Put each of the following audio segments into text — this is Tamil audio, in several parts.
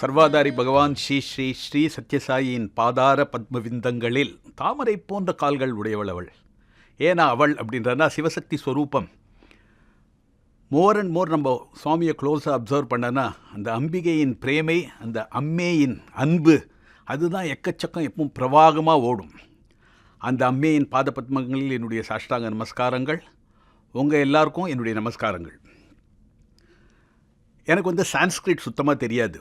சர்வாதாரி பகவான் ஸ்ரீ ஸ்ரீ ஸ்ரீ சத்யசாயியின் பாதார பத்மவிந்தங்களில் தாமரை போன்ற கால்கள் உடையவள் அவள். ஏன்னா அவள் அப்படின்றனா சிவசக்தி ஸ்வரூபம். மோர் அண்ட் மோர் நம்ம சுவாமியை க்ளோஸாக அப்சர்வ் பண்ணனா அந்த அம்பிகையின் பிரேமை அந்த அம்மேயின் அன்பு அதுதான் எக்கச்சக்கம் எப்பவும் பிரவாகமாக ஓடும். அந்த அம்மையின் பாத பத்மங்களில் என்னுடைய சாஷ்டாங்க நமஸ்காரங்கள் உங்கள் எல்லாருக்கும் என்னுடைய நமஸ்காரங்கள். எனக்கு வந்து சான்ஸ்கிரிட் சுத்தமாக தெரியாது.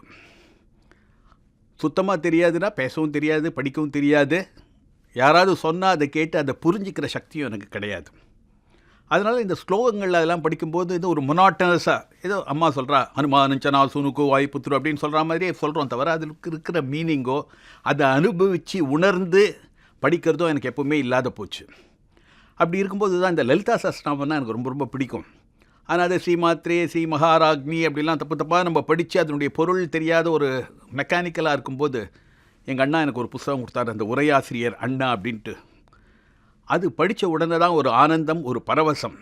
சுத்தமாக தெரியாதுன்னா பேசவும் தெரியாது படிக்கவும் தெரியாது. யாராவது சொன்னால் அதை கேட்டு அதை புரிஞ்சிக்கிற சக்தியும் எனக்கு கிடையாது. அதனால் இந்த ஸ்லோகங்கள் அதெல்லாம் படிக்கும்போது இது ஒரு மொனாட்டனஸாக ஏதோ அம்மா சொல்கிறா அனுமானஞ்சனா சுனுக்கு வாய்ப்புத்துரு அப்படின்னு சொல்கிற மாதிரியே சொல்கிறோம் தவிர அதுக்கு இருக்கிற மீனிங்கோ அதை அனுபவித்து உணர்ந்து படிக்கிறதோ எனக்கு எப்போவுமே இல்லாத போச்சு. அப்படி இருக்கும்போது தான் இந்த லலிதா சஸ்நாமம்னா எனக்கு ரொம்ப ரொம்ப பிடிக்கும். ஆனால் அது ஸ்ரீமாத்ரே ஸ்ரீ மகாராக்னி அப்படிலாம் தப்பு தப்பாக நம்ம படித்து அதனுடைய பொருள் தெரியாத ஒரு மெக்கானிக்கலாக இருக்கும்போது எங்கள் அண்ணா எனக்கு ஒரு புஸ்தகம் கொடுத்தாரு அந்த உரையாசிரியர் அண்ணா அப்படின்ட்டு. அது படித்த உடனே தான் ஒரு ஆனந்தம் ஒரு பரவசம்.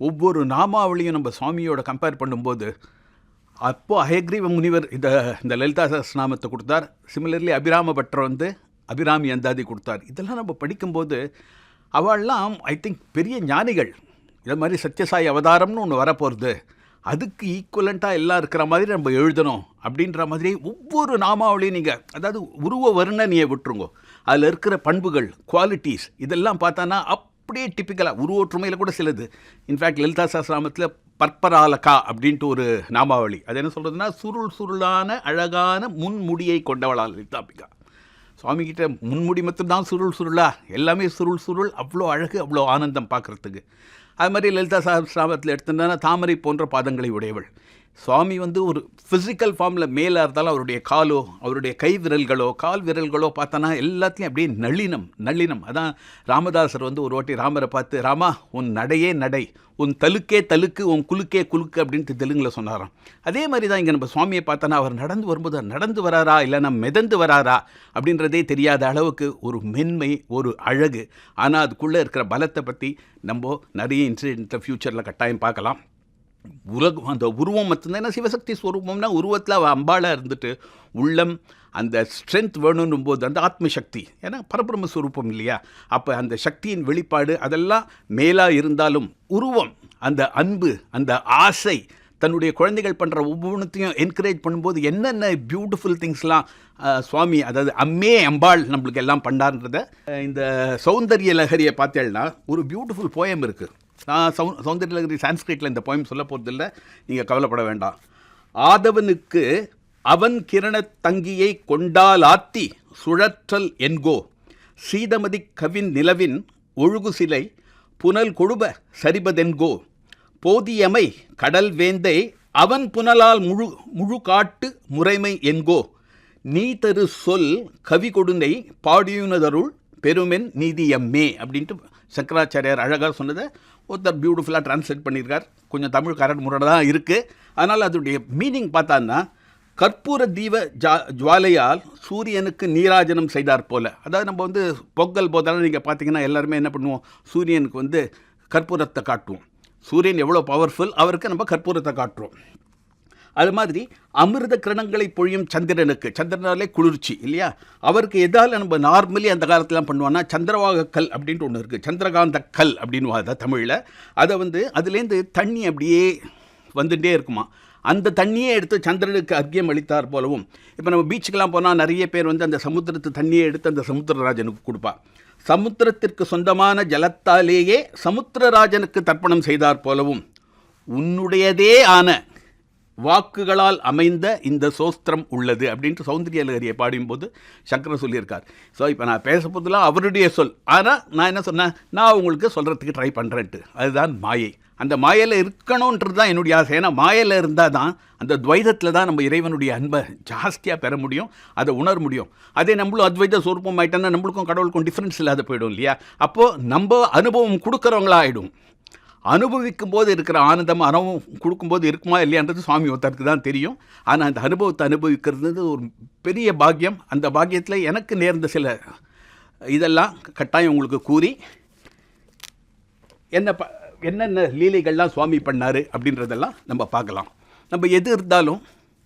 ஒவ்வொரு நாமாவளியும் நம்ம சுவாமியோட கம்பேர் பண்ணும்போது அப்போது அயக்ரீவ முனிவர் இந்த இந்த லலிதா சஹஸ்நாமத்தை கொடுத்தார். சிமிலர்லி அபிராம பட்டர் வந்து அபிராமி அந்தாதி கொடுத்தார். இதெல்லாம் நம்ம படிக்கும்போது அவள்லாம் ஐ திங்க் பெரிய ஞானிகள். இது மாதிரி சத்யசாய் அவதாரம்னு ஒன்று வரப்போகிறது அதுக்கு ஈக்குவலண்ட்டாக எல்லாம் இருக்கிற மாதிரி நம்ம எழுதணும் அப்படின்ற மாதிரி ஒவ்வொரு நாமாவளியும் நீங்கள் அதாவது உருவ வர்ணனையை விட்டுருங்கோ. அதில் இருக்கிற பண்புகள் குவாலிட்டிஸ் இதெல்லாம் பார்த்தானா அப்படியே டிப்பிக்கலாக உருவொற்றுமையில் கூட சிலது. இன்ஃபேக்ட் லலிதா சாஸ்திராமத்தில் பற்பராலகா அப்படின்ட்டு ஒரு நாமாவளி. அது என்ன சொல்கிறதுனா சுருள் சுருளான அழகான முன்முடியை கொண்டவளால் லலிதாம்பிகா. சுவாமிகிட்ட முன்முடி மட்டும்தான் சுருள் சுருளா? எல்லாமே சுருள் சுருள் அவ்வளோ அழகு அவ்வளோ ஆனந்தம் பார்க்குறதுக்கு. அது மாதிரி லலிதா சாஸ்திராமத்தில் எடுத்துட்டா தாமரை போன்ற பாதங்களை உடையவள். சுவாமி வந்து ஒரு ஃபிசிக்கல் ஃபார்மில் மேலாக இருந்தாலும் அவருடைய காலோ அவருடைய கை விரல்களோ கால் விரல்களோ பார்த்தோன்னா எல்லாத்தையும் அப்படியே நளினம் நளினம். அதான் ராமதாசர் வந்து ஒரு வாட்டி ராமரை பார்த்து ராமா உன் நடையே நடை. உன் தலுக்கே தலுக்கு உன் குலுக்கே குலுக்கு அப்படின்ட்டு தெலுங்கில் சொன்னாராம். அதே மாதிரி தான் இங்கே நம்ம சுவாமியை பார்த்தோன்னா அவர் நடந்து வரும்போது நடந்து வராரா? இல்லைன்னா மிதந்து வராரா? அப்படின்றதே தெரியாத அளவுக்கு ஒரு மென்மை ஒரு அழகு. ஆனால் அதுக்குள்ளே இருக்கிற பலத்தை பற்றி நம்ம நிறைய இன்சிடென்ட்டை ஃப்யூச்சரில் கட்டாயம் பார்க்கலாம். உலக அந்த உருவம் மட்டும்தான். ஏன்னா சிவசக்தி ஸ்வரூபம்னா உருவத்தில் அவள் அம்பாளாக இருந்துட்டு உள்ளம் அந்த ஸ்ட்ரென்த் வேணும் போது அந்த ஆத்மசக்தி. ஏன்னா பரபிரம்ம ஸ்வரூபம் இல்லையா? அப்போ அந்த சக்தியின் வெளிப்பாடு அதெல்லாம் மேலாக இருந்தாலும் உருவம் அந்த அன்பு அந்த ஆசை தன்னுடைய குழந்தைகள் பண்ணுற ஒவ்வொன்றத்தையும் என்கரேஜ் பண்ணும்போது என்னென்ன பியூட்டிஃபுல் திங்ஸ்லாம் சுவாமி அதாவது அம்மே அம்பாள் நம்மளுக்கு எல்லாம் பண்ணார்ன்றத இந்த சௌந்தரிய லஹரியை பார்த்தேன்னா ஒரு பியூட்டிஃபுல் போயம் இருக்குது நான் சௌ சௌந்தர்யலகரி சான்ஸ்கிரிட்டில் இந்த போயம் சொல்ல போகிறதில்ல நீங்கள் கவலைப்பட வேண்டாம். ஆதவனுக்கு அவன் கிரணத் தங்கியை கொண்டாலாத்தி சுழற்றல் என்கோ. சீதமதி கவின் நிலவின் ஒழுகு சிலை புனல் கொழுப சரிபதென்கோ. போதியமை கடல் வேந்தை அவன் புனலால் முழு முழு காட்டு முறைமை என்கோ. நீ தரு சொல் கவி கொடுனை பாடியுனதருள் பெருமென் நீதியம்மே அப்படின்ட்டு சங்கராச்சாரியார் அழகாக சொன்னதை ஒருத்தர் பியூட்டிஃபுல்லாக ட்ரான்ஸ்லேட் பண்ணியிருக்கார். கொஞ்சம் தமிழ் கரண்ட் முறை தான் இருக்குது அதனால் அதோடைய மீனிங் பார்த்தான்னா கற்பூர தீப ஜா ஜுவாலையால் சூரியனுக்கு நீராஜனம் செய்தார் போல். அதாவது நம்ம வந்து பொங்கல் போதெல்லாம் நீங்கள் பார்த்தீங்கன்னா எல்லாருமே என்ன பண்ணுவோம்? சூரியனுக்கு வந்து கற்பூரத்தை காட்டுவோம். சூரியன் எவ்வளோ பவர்ஃபுல் அவருக்கு நம்ம கற்பூரத்தை காட்டுறோம். அது மாதிரி அமிர்த கிரணங்களை பொழியும் சந்திரனுக்கு சந்திரனாலே குளிர்ச்சி இல்லையா? அவருக்கு எதால் நம்ம நார்மலி அந்த காலத்திலாம் பண்ணுவோம்னா சந்திரவாக கல் அப்படின்ட்டு ஒன்று இருக்குது சந்திரகாந்த கல் அப்படின்னு அதை தமிழில். அதை வந்து அதுலேருந்து தண்ணி அப்படியே வந்துட்டே இருக்குமா? அந்த தண்ணியே எடுத்து சந்திரனுக்கு அர்க்கியம் அளித்தார் போலவும். இப்போ நம்ம பீச்சுக்கெல்லாம் போனால் நிறைய பேர் வந்து அந்த சமுத்திரத்து தண்ணியை எடுத்து அந்த சமுத்திரராஜனுக்கு கொடுப்பா. சமுத்திரத்திற்கு சொந்தமான ஜலத்தாலேயே சமுத்திரராஜனுக்கு தர்ப்பணம் செய்தார் போலவும். உன்னுடையதே ஆன வாக்குகளால் அமைந்த இந்த சோஸ்திரம் உள்ளது அப்படின்ட்டு சௌந்தரிய லகரியை பாடும்போது சங்கரன் சொல்லியிருக்கார். ஸோ இப்போ நான் பேச போதெல்லாம் அவருடைய சொல். ஆனால் நான் என்ன சொன்னேன்? நான் உங்களுக்கு சொல்கிறதுக்கு ட்ரை பண்ணுறேன்ட்டு அதுதான் மாயை. அந்த மாயையில் இருக்கணுன்றது தான் என்னுடைய ஆசை. ஏன்னா மாயையில் இருந்தால் தான் அந்த துவைதத்தில் தான் நம்ம இறைவனுடைய அன்பை ஜாஸ்தியாக பெற முடியும் அதை உணர முடியும். அதே நம்மளும் அத்வைத சொரூபம் ஆகிட்டோன்னா நம்மளுக்கும் கடவுளுக்கும் டிஃப்ரென்ஸ் இல்லாத போயிடும் இல்லையா? அப்போது நம்ம அனுபவம் கொடுக்குறவங்களா ஆகிடும் அனுபவிக்கும் போது இருக்கிற ஆனந்தம் அனுபவம் கொடுக்கும்போது இருக்குமா இல்லையான்றது சுவாமி ஒருத்தருக்கு தான் தெரியும். ஆனால் அந்த அனுபவத்தை அனுபவிக்கிறது ஒரு பெரிய பாக்கியம். அந்த பாக்கியத்தில் எனக்கு நேர்ந்த சில இதெல்லாம் கட்டாயம் உங்களுக்கு கூறி என்ன ப என்னென்ன லீலைகள்லாம் சுவாமி பண்ணார் அப்படின்றதெல்லாம் நம்ம பார்க்கலாம். நம்ம எது இருந்தாலும்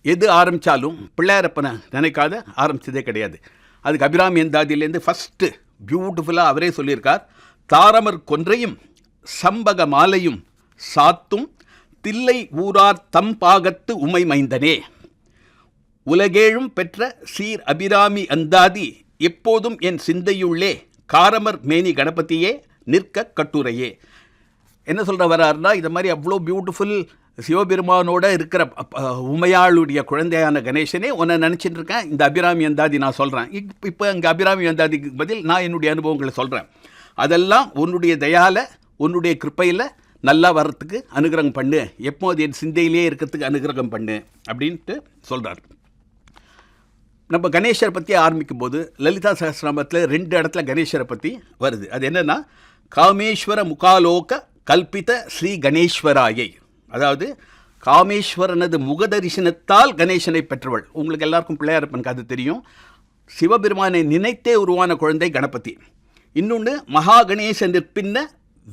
எது ஆரம்பித்தாலும் பிள்ளையாரப்பனை நினைக்காத ஆரம்பித்ததே கிடையாது. அதுக்கு அபிராமி எந்தாதியிலேருந்து ஃபஸ்ட்டு பியூட்டிஃபுல்லாக அவரே சொல்லியிருக்கார் தாரமர் கொன்றையும் சம்பக மாலையும் சாத்தும் தில்லை ஊரார் தம் பாகத்து உமை மைந்தனே. உலகேழும் பெற்ற சீர் அபிராமி அந்தாதி எப்போதும் என் சிந்தையுள்ளே காரமர் மேனி கணபதியே நிற்க கட்டுரையே. என்ன சொல்கிற வர்றாருன்னா இது மாதிரி அவ்வளோ பியூட்டிஃபுல் சிவபெருமானோட இருக்கிற உமையாளுடைய குழந்தையான கணேசனே உன்னை நினச்சிட்டு இருக்கேன். இந்த அபிராமி அந்தாதி நான் சொல்கிறேன் இப்போ இங்கே அபிராமி அந்தாதிக்கு பதில் நான் என்னுடைய அனுபவங்களை சொல்கிறேன் அதெல்லாம் உன்னுடைய தயால உன்னுடைய கிருப்பையில் நல்லா வர்றதுக்கு அனுகிரகம் பண்ணு. எப்போ அது என் சிந்தையிலே இருக்கிறதுக்கு அனுகிரகம் பண்ணு அப்படின்ட்டு சொல்கிறார் நம்ம கணேஷரை பற்றி ஆரம்பிக்கும் போது லலிதா சகசிரநாமத்தில் ரெண்டு இடத்துல கணேசரை பற்றி வருது. அது என்னென்னா காமேஸ்வர முகாலோக கல்பித ஸ்ரீ கணேஸ்வராயை. அதாவது காமேஸ்வரனது முகதரிசனத்தால் கணேசனை பெற்றவள். உங்களுக்கு எல்லாருக்கும் பிள்ளையாரப்பனுக்கு அது தெரியும். சிவபெருமானை நினைத்தே உருவான குழந்தை கணபதி. இன்னொன்று மகா கணேசன் நிற்பின்ன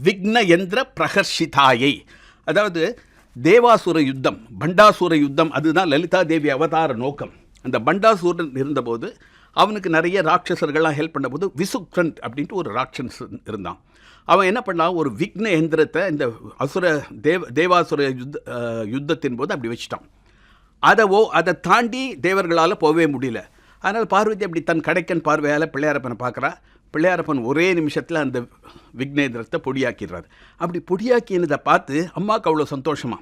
விக்னயந்திர பிரகர்ஷிதாயை. அதாவது தேவாசுர யுத்தம் பண்டாசுர யுத்தம் அதுதான் லலிதா தேவி அவதார நோக்கம். அந்த பண்டாசூரன் இருந்தபோது அவனுக்கு நிறைய ராட்சசர்கள்லாம் ஹெல்ப் பண்ணபோது விசுக்ரன் அப்படின்ட்டு ஒரு ராட்சஸ் இருந்தான். அவன் என்ன பண்ணான் ஒரு விக்ன எந்திரத்தை இந்த அசுர தேவ தேவாசுர யுத்த யுத்தத்தின் போது அப்படி வச்சுட்டான். அதவோ அதை தாண்டி தேவர்களால் போகவே முடியல. அதனால் பார்வதி அப்படி தன் கடைக்கன் பார்வையால் பிள்ளையாரப்பனை பார்க்குறா. பிள்ளையாரப்பன் ஒரே நிமிஷத்தில் அந்த விக்னேந்திரத்தை பொடியாக்கிடுறாரு. அப்படி பொடியாக்கினதை பார்த்து அம்மாவுக்கு அவ்வளோ சந்தோஷமா.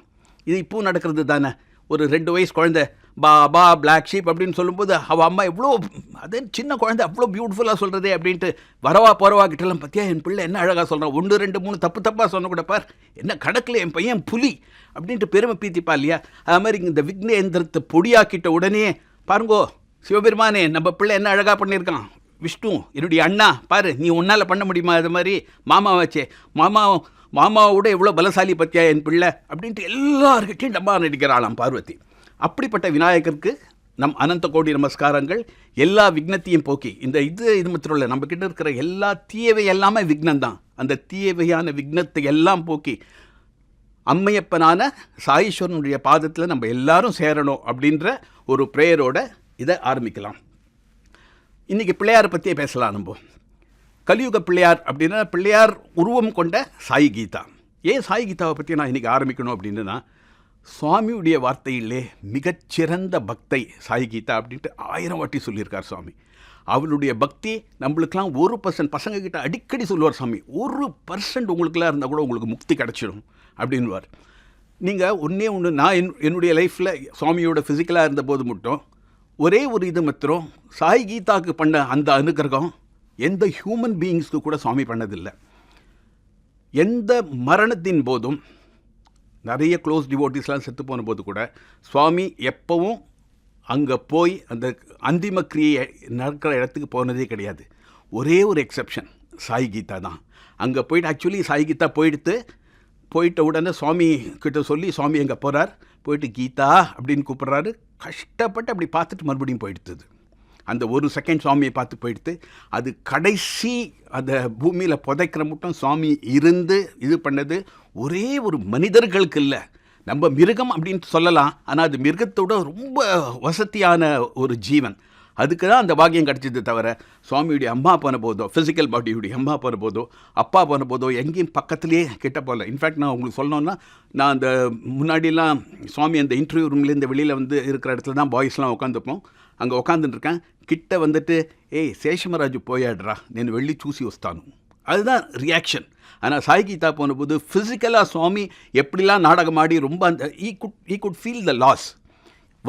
இது இப்போ நடக்கிறது தானே? ஒரு ரெண்டு வயசு குழந்தை பா பா பிளாக் ஷீப் அப்படின்னு சொல்லும்போது அவள் அம்மா எவ்வளோ அதே சின்ன குழந்தை அவ்வளோ பியூட்டிஃபுல்லாக சொல்கிறதே அப்படின்ட்டு வரவா போறவா கிட்டலாம் பார்த்தியா என் பிள்ளை என்ன அழகாக சொல்கிறான் ஒன்று ரெண்டு மூணு தப்பு தப்பாக சொன்ன கூட பார். என்ன கடக்கில் என் பையன் புலி. அப்படின்ட்டு பெருமை பீத்திப்பா இல்லையா? அது மாதிரி இந்த விக்னேந்திரத்தை பொடியாக்கிட்ட உடனே பாருங்கோ சிவபெருமானே நம்ம பிள்ளை என்ன அழகாக பண்ணியிருக்கான்? விஷ்ணு என்னுடைய அண்ணா பாரு நீ உன்னால் பண்ண முடியுமா அது மாதிரி? மாமா வச்சே மாமா மாமாவோட எவ்வளோ பலசாலி பத்தியா என் பிள்ளை? அப்படின்ட்டு எல்லார்கிட்டையும் டப்பா நடிக்கிறாளாம் பார்வதி. அப்படிப்பட்ட விநாயகருக்கு நம் அனந்த கோடி நமஸ்காரங்கள் எல்லா விக்னத்தையும் போக்கி இந்த இது இது மாத்திரம் இல்லை நம்ம இருக்கிற எல்லா தீயவை எல்லாமே விக்னம் தான் அந்த தீயவையான விக்னத்தை எல்லாம் போக்கி அம்மையப்பனான சாயீஸ்வரனுடைய பாதத்தில் நம்ம எல்லாரும் சேரணும் அப்படின்ற ஒரு ப்ரேயரோட இதை ஆரம்பிக்கலாம். இன்றைக்கி பிள்ளையாரை பற்றியே பேசலாம் நம்ம. கலியுக பிள்ளையார் அப்படின்னா பிள்ளையார் உருவம் கொண்ட சாய் கீதா. ஏன் சாய் கீதாவை பற்றி நான் இன்றைக்கி ஆரம்பிக்கணும் அப்படின்னா சுவாமியுடைய வார்த்தையிலே மிகச்சிறந்த பக்தை சாய் கீதா அப்படின்ட்டு ஆயிரம் வாட்டி சொல்லியிருக்கார் சுவாமி. அவளுடைய பக்தி நம்மளுக்கெல்லாம் ஒரு பர்சன்ட் பசங்கக்கிட்ட அடிக்கடி சொல்லுவார் சாமி ஒரு பர்சன்ட் உங்களுக்குலாம் இருந்தால் கூட உங்களுக்கு முக்தி கிடச்சிடும் அப்படின்வார் நீங்கள் ஒன்றே ஒன்று நான் என் என்னுடைய லைஃப்பில் சுவாமியோட ஃபிசிக்கலாக இருந்தபோது மட்டும் ஒரே ஒரு இது மித்திரம் சாய் கீதாக்கு பண்ண அந்த அனுகிரகம் எந்த ஹியூமன் பீயிங்ஸ்க்கு கூட சுவாமி பண்ணதில்லை. எந்த மரணத்தின் போதும் நிறைய க்ளோஸ் டிவோட்டிஸ்லாம் செத்து போன போது கூட சுவாமி எப்பவும் அங்கே போய் அந்த அந்திம கிரியை நடக்கிற இடத்துக்கு போனதே கிடையாது. ஒரே ஒரு எக்ஸெப்ஷன் சாய் கீதா தான். அங்கே போயிட்டு ஆக்சுவலி சாய் கீதா போயிடுத்து போயிட்ட உடனே சுவாமி கிட்ட சொல்லி சுவாமி அங்கே போகிறார் போயிட்டு கீதா அப்படின்னு கூப்பிட்றாரு. கஷ்டப்பட்டு அப்படி பார்த்துட்டு மறுபடியும் போயிடுத்துது. அந்த ஒரு செகண்ட் சுவாமியை பார்த்து போயிடுத்து அது கடைசி அந்த பூமியில் புதைக்கிற மட்டும் சுவாமி இருந்து இது பண்ணது ஒரே ஒரு மனிதர்களுக்கு இல்லை. நம்ம மிருகம் அப்படின்னு சொல்லலாம். ஆனால் அது மிருகத்தோட ரொம்ப வசதியான ஒரு ஜீவன். அதுக்கு தான் அந்த பாக்கியம் கிடச்சிது தவிர சுவாமியுடைய அம்மா பண்ண போதோ ஃபிசிக்கல் பாடியுடைய அம்மா போன போதோ அப்பா பண்ண போதோ எங்கேயும் பக்கத்துலேயே கிட்ட போகல. இன்ஃபேக்ட் நான் உங்களுக்கு சொல்லணும்னா நான் அந்த முன்னாடிலாம் சுவாமி அந்த இன்டர்வியூ ரூம்லேருந்து வெளியில் வந்து இருக்கிற இடத்துல தான் பாய்ஸ்லாம் உட்காந்துப்போம் அங்கே உட்காந்துட்டுருக்கேன் கிட்ட வந்துட்டு ஏய் சேஷமராஜ் போயாடுறா. நான் வெள்ளி சூசி வஸ்தானும் அதுதான் ரியாக்ஷன் ஆனால் சாய் கீதா போன போது ஃபிசிக்கலாக சுவாமி எப்படிலாம் நாடகமாடி ரொம்ப அந்த ஈ குட் ஈ குட் ஃபீல் த லாஸ்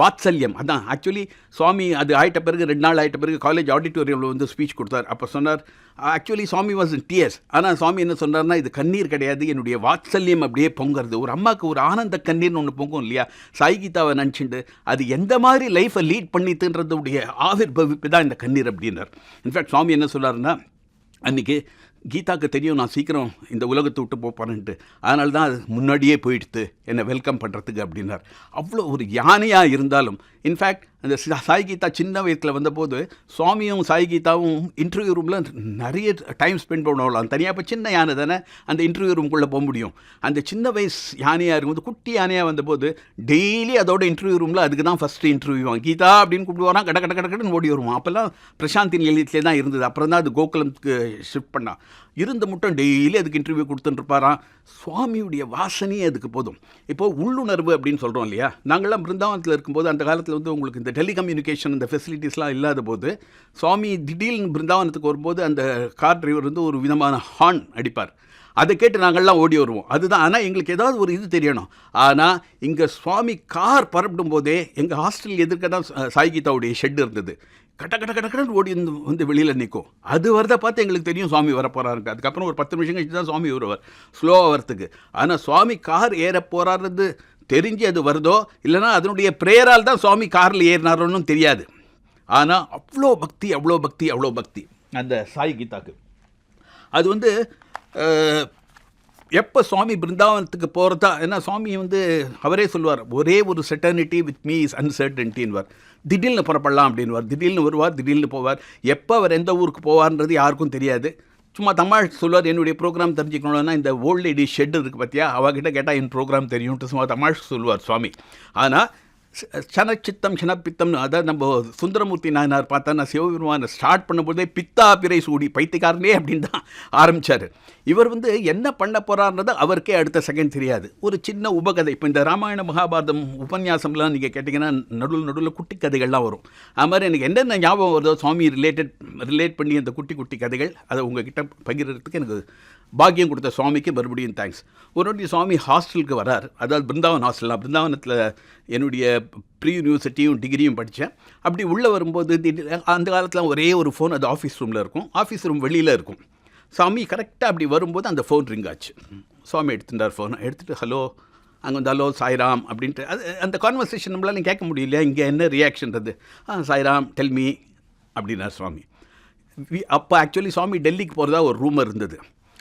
வாத்சல்யம். அதான் ஆக்சுவலி சுவாமி அது ஆயிட்ட பிறகு ரெண்டு நாள் ஆயிட்ட பிறகு காலேஜ் ஆடிட்டோரியமில் வந்து ஸ்பீச் கொடுத்தார். அப்போ சொன்னார் actually Swami was in tears ஆனால் சுவாமி என்ன சொன்னார்னா இது கண்ணீர் கிடையாது என்னுடைய வாத்சல்யம் அப்படியே பொங்குறது. ஒரு அம்மாவுக்கு ஒரு ஆனந்த கண்ணீர்னு ஒன்று பொங்கும் இல்லையா? சாய்கீதாவை நினச்சிண்டு அது எந்த மாதிரி லைஃப்பை லீட் பண்ணித்துன்றதுடைய ஆவிர்பவிப்பு தான் இந்த கண்ணீர் அப்படின்னார். இன்ஃபேக்ட் சுவாமி என்ன சொன்னார்னா அன்றைக்கி கீதாக்கு தெரியும் நான் சீக்கிரம் இந்த உலகத்தை விட்டு போப்பானுன்ட்டு அதனால தான் அது முன்னாடியே போயிடுத்து. என்னை வெல்கம் பண்ணுறதுக்கு அப்படின்னார். அவ்வளோ ஒரு யானையாக இருந்தாலும் இன்ஃபேக்ட் அந்த சாய் கீதா சின்ன வயசில் வந்தபோது சுவாமியும் சாய் கீதாவும் இன்டர்வியூ ரூமில் நிறைய டைம் ஸ்பெண்ட் பண்ணலாம் தனியாக இப்போ சின்ன யானை தானே? அந்த இன்டர்வியூ ரூம்குள்ளே போக முடியும். அந்த சின்ன வயசு யானையாக இருக்கும்போது குட்டி யானையாக வந்தபோது டெய்லி அதோட இன்டர்வியூ ரூமில் அதுக்கு தான் ஃபஸ்ட்டு இன்டர்வியூ கீதா அப்படின்னு கூப்பிடுவாராம் கட கட கட கடன்னு ஓடி வருவான். அப்போல்லாம் பிரசாந்தின் எழுதியிலே தான் இருந்தது. அப்புறம் தான் அது கோகுலத்துக்கு ஷிஃப்ட் பண்ணான். இருந்த மட்டும் டெய்லி அதுக்கு இன்டர்வியூ கொடுத்துட்டுருப்பாராம் சுவாமியுடைய வாசனையே அதுக்கு போதும். இப்போ உள்ளுணர்வு அப்படின்னு சொல்கிறோம் இல்லையா? நாங்கள்லாம் பிருந்தாவனத்தில் இருக்கும்போது அந்த காலத்தில் வந்து உங்களுக்கு இந்த டெலிகம்யூனிகேஷன் இந்த ஃபெசிலிட்டிஸ்லாம் இல்லாத போது சுவாமி திடீர்னு பிருந்தாவனத்துக்கு வரும்போது அந்த கார் டிரைவர் வந்து ஒரு விதமான ஹார்ன் அடிப்பார். அதை கேட்டு நாங்கள்லாம் ஓடி வருவோம். அதுதான் ஆனால் எங்களுக்கு ஏதாவது ஒரு இது தெரியணும். ஆனால் இங்கே சுவாமி கார் பரப்பிடும் போதே எங்கள் ஹாஸ்டல் எதிர்க்க தான் சாய்கீதாவுடைய ஷெட் இருந்தது. கட்ட கட்ட கட்ட கடன்னு ஓடி வந்து வந்து வெளியில் நிற்கும் அது வரதை பார்த்து எங்களுக்கு தெரியும் சுவாமி வரப்போகிறாருக்கு அதுக்கப்புறம் ஒரு பத்து நிமிஷம் கழிச்சு தான் சுவாமி வருவார். ஸ்லோவாக வரத்துக்கு ஆனால் சுவாமி கார் ஏற போகிறாருது தெரிஞ்சு அது வருதோ இல்லைன்னா அதனுடைய ப்ரேயரால் தான் சுவாமி காரில் ஏறினாரோன்னு தெரியாது. ஆனால் அவ்வளோ பக்தி அவ்வளோ பக்தி அவ்வளோ பக்தி. அந்த சாய் கீதாக்கு. அது வந்து எப்போ சுவாமி பிருந்தாவனத்துக்கு போகிறதா ஏன்னா சுவாமி வந்து அவரே சொல்லுவார் ஒரே ஒரு செட்டர்னிட்டி வித் மீ இஸ் அன்சர்டன்ட்டின்வார் திடீர்னு புறப்படலாம் அப்படின்வார் திடீர்னு வருவார் திடீர்னு போவார். எப்போ அவர் எந்த ஊருக்கு போவார்ன்றது யாருக்கும் தெரியாது. சும்மா தமிழ் சொல்லுவார் என்னுடைய ப்ரோக்ராம் தெரிஞ்சுக்கணும்னா இந்த ஓல்டு லேடி ஷெட் இருக்குது பார்த்தியா அவகிட்ட கேட்டால் என் ப்ரோக்ராம் தெரியும்ட்டு சும்மா தமிழ் சொல்லுவார் சுவாமி. ஆனால் சனச்சித்தம் சனப்பித்தம்னு அதாவது நம்ம சுந்தரமூர்த்தி நாயனார் பார்த்தா நான் சிவபெருமானை ஸ்டார்ட் பண்ணும்போதே பித்தா பிறை சூடி பைத்தியக்காரனே அப்படின்னு தான் ஆரம்பித்தார் இவர் வந்து என்ன பண்ண போகிறார்ன்றது அவருக்கே அடுத்த செகண்ட் தெரியாது. ஒரு சின்ன உபகதை. இப்போ இந்த ராமாயண மகாபாரதம் உபன்யாசம்லாம் நீங்கள் கேட்டிங்கன்னா நடுவில் நடுவில் குட்டி கதைகள்லாம் வரும். அது மாதிரி எனக்கு என்னென்ன ஞாபகம் வருதோ சுவாமி ரிலேட்டட் ரிலேட் பண்ணி அந்த குட்டி குட்டி கதைகள் அதை உங்ககிட்ட பகிர்றதுக்கு எனக்கு பாக்கியம் கொடுத்த சுவாமிக்கு மறுபடியும் தேங்க்ஸ் ஒரு வாட்டி சுவாமி ஹாஸ்டலுக்கு வரார். அதாவது பிருந்தாவன் ஹாஸ்டல் நான் பிருந்தாவனத்தில் என்னுடைய ப்ரீ யூனிவர்சிட்டியும் டிகிரியும் படித்தேன் அப்படி உள்ளே வரும்போது திடீர் அந்த காலத்தில் ஒரே ஒரு ஃபோன் அது ஆஃபீஸ் ரூமில் இருக்கும். ஆஃபீஸ் ரூம் வெளியில் இருக்கும். சாமி கரெக்டாக அப்படி வரும்போது அந்த ஃபோன் ரிங் ஆச்சு. சுவாமி எடுத்துட்டார் ஃபோன் எடுத்துகிட்டு ஹலோ அங்கே வந்து ஹலோ சாய்ராம் அப்படின்ட்டு. அது அந்த கான்வர்சேஷன் நம்மளால கேட்க முடியல. இங்கே என்ன ரியாக்ஷன்றது ஆ சாய்ராம் டெல்மி அப்படின்னார் சுவாமி. வி- அப்போ ஆக்சுவலி சுவாமி டெல்லிக்கு போகிறதா ஒரு ரூமர் இருந்தது.